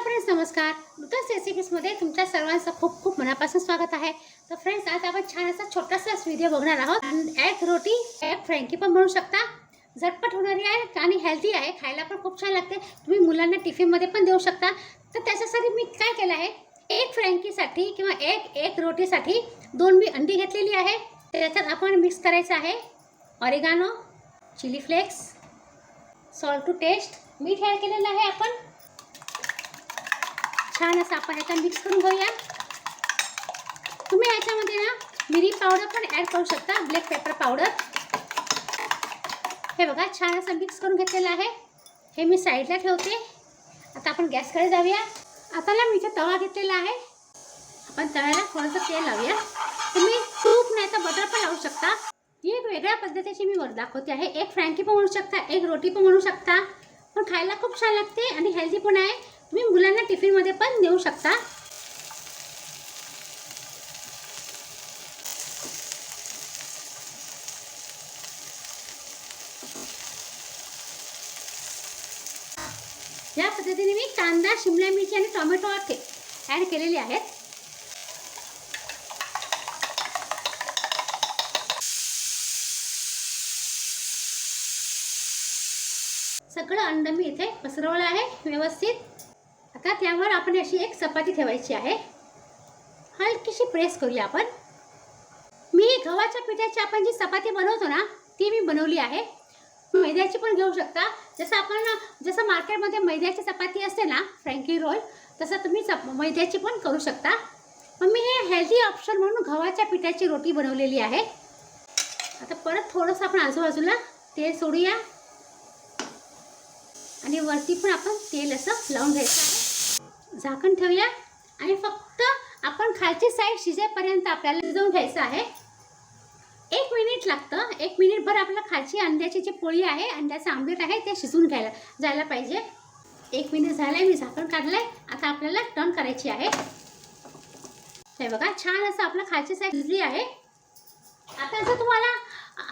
Hello friends नमस्कार. नूतन रेसिपीजमध्ये तुमच्या सर्वांचं खूप खूप मनापासून स्वागत आहे. तर फ्रेंड्स आज आपण छान असा छोटासाच व्हिडिओ बघणार आहोत. एग रोटी एग फ्रँकी पण बनवू शकता. झटपट होणारी आहे आणि हेल्दी आहे. खायला पण खूप छान लागते. तुम्ही मुलांना टिफिनमध्ये पण देऊ शकता. तर त्याच्यासाठी मी काय केलं आहे? एक फ्रँकीसाठी किंवा एक एक रोटीसाठी दोन मी अंडी घेतलेली आहे. त्याच्यात आपण मिक्स करायचं आहे. Oregano chilli flakes salt to taste मीठ ॲड केलेलं आहे आपण. छान असं आपण याचा मिक्स करून घेऊया. तुम्ही याच्यामध्ये ना मिरी पावडर पण ॲड करू शकता ब्लॅक पेपर पावडर हे बघा छान असं मिक्स करून घेतलेलं आहे. हे मी साईडला ठेवते. आता आपण गॅसकडे जाऊया. आता ना मी इथे तवा घेतलेला आहे. आपण तव्याला थोडंसं तेल लावूया. तुम्ही तूप नाही तर बटर पण लावू शकता. ही एक वेगळ्या पद्धतीची मी वर दाखवते आहे. एक फ्रँकी पण म्हणू शकता एक रोटी पण म्हणू शकता. पण खायला खूप छान लागते आणि हेल्दी पण आहे. तुम्ही मुलांना टिफिनमध्ये पण देऊ शकता. या पद्धतीने मी कांदा शिमला मिरची आणि टोमॅटो ॲड केलेले आहेत. सगळं अंड मी इथे पसरवलं आहे व्यवस्थित. आता त्यावर आपण अशी एक चपाती ठेवायची आहे. हलकीशी प्रेस करूया आपण. मी गव्हाच्या पिठाची आपण जी चपाती बनवतो ना ती मी बनवली आहे. मैद्याची पण घेऊ शकता. जसं आपण जसं मार्केटमध्ये मैद्याची चपाती असते ना फ्रँकी रोल तसं तुम्ही चप मैद्याची पण करू शकता. मग मी हे हेल्दी ऑप्शन म्हणून गव्हाच्या पिठाची रोटी बनवलेली आहे. आता परत थोडंसं आपण आजूबाजूला तेल सोडूया. आणि वरती पण आपण तेल असं लावून घ्यायचं झाकण ठेवूया आणि फक्त आपण खालची साईड शिजेपर्यंत आपल्याला शिजवून घ्यायचं आहे. एक मिनिट लागतं. एक मिनिटभर आपलं खालची अंड्याची जी पोळी आहे अंड्याचं आंबीर आहे ते शिजून घ्यायला जायला पाहिजे. एक मिनिट झालं आहे मी झाकण काढलं आहे आता आपल्याला टर्न करायची आहे. हे बघा छान असं आपलं खालची साईड शिजली आहे. आता जर तुम्हाला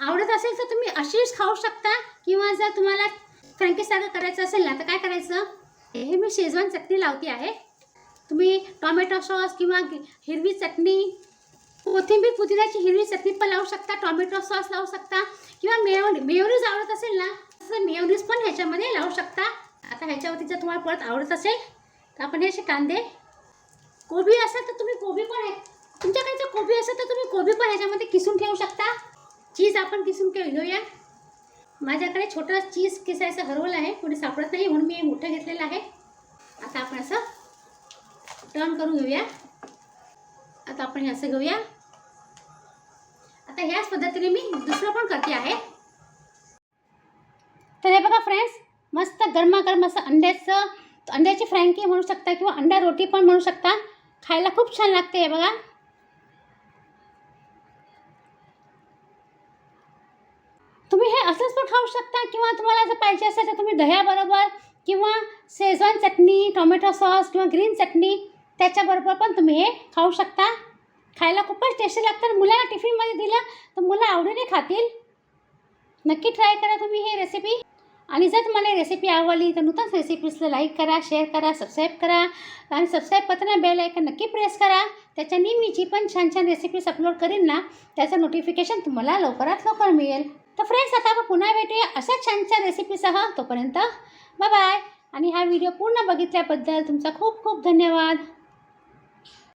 आवडत असेल तर तुम्ही अशीच खाऊ शकता किंवा जर तुम्हाला फ्रँकीसारखं करायचं असेल ना तर काय करायचं? हे मी शेजवान चटणी लावते आहे. तुम्ही टॉमॅटो सॉस किंवा हिरवी चटणी कोथिंबीर पुदिन्याची हिरवी चटणी पण लावू शकता टॉमॅटो सॉस लावू शकता किंवा मेवणी मेवणीज आवडत असेल ना तसं मेवणीज पण ह्याच्यामध्ये लावू शकता. आता ह्याच्यावरती जर तुम्हाला परत आवडत असेल तर आपण हे असे कांदे. कोबी असेल तर तुम्ही कोबी पण आहे तुमच्याकडे जर कोबी असेल तर तुम्ही कोबी पण ह्याच्यामध्ये किसून ठेवू शकता. चीज आपण किसून घेऊया माझ्याकडे छोटं चीज किसायचं हरवलं आहे कुठे सापडत नाही म्हणून मी हे मोठं घेतलेलं आहे. आता आपण असं टर्न करून घेऊया. आता आपण हे असं घेऊया. आता ह्याच पद्धतीने मी दुसरं पण करते आहे. तर हे बघा फ्रेंड्स मस्त गरमागरम असं अंड्याचं अंड्याची फ्रँकी म्हणू शकता किंवा अंडा रोटी पण म्हणू शकता. खायला खूप छान लागते हे बघा. तुम्ही हे असंच पण खाऊ शकता किंवा तुम्हाला जर पाहिजे असेल तर तुम्ही दह्याबरोबर किंवा शेजवान चटणी टोमॅटो सॉस किंवा ग्रीन चटणी त्याच्याबरोबर पण तुम्ही हे खाऊ शकता. खायला खूपच टेस्टी लागतं मुलांना टिफिनमध्ये दिलं तर मुलं आवडीने खातील. नक्की ट्राय करा तुम्ही हे रेसिपी आणि जर तुम्हाला रेसिपी आवडली तर नूतन रेसिपीजला लाईक करा शेअर करा सबस्क्राईब करा. आणि सबस्क्राईब करताना बेल आयकन नक्की प्रेस करा. त्याच्याने मी जी पण छान छान रेसिपीज अपलोड करीन ना त्याचं नोटिफिकेशन तुम्हाला लवकरात लवकर मिळेल. तर फ्रेंड्स आता आपण पुन्हा भेटूया अशा छान छान रेसिपीसह तोपर्यंत बाय बाय आणि हा व्हिडिओ पूर्ण बघितल्याबद्दल तुमचा खूप खूप धन्यवाद.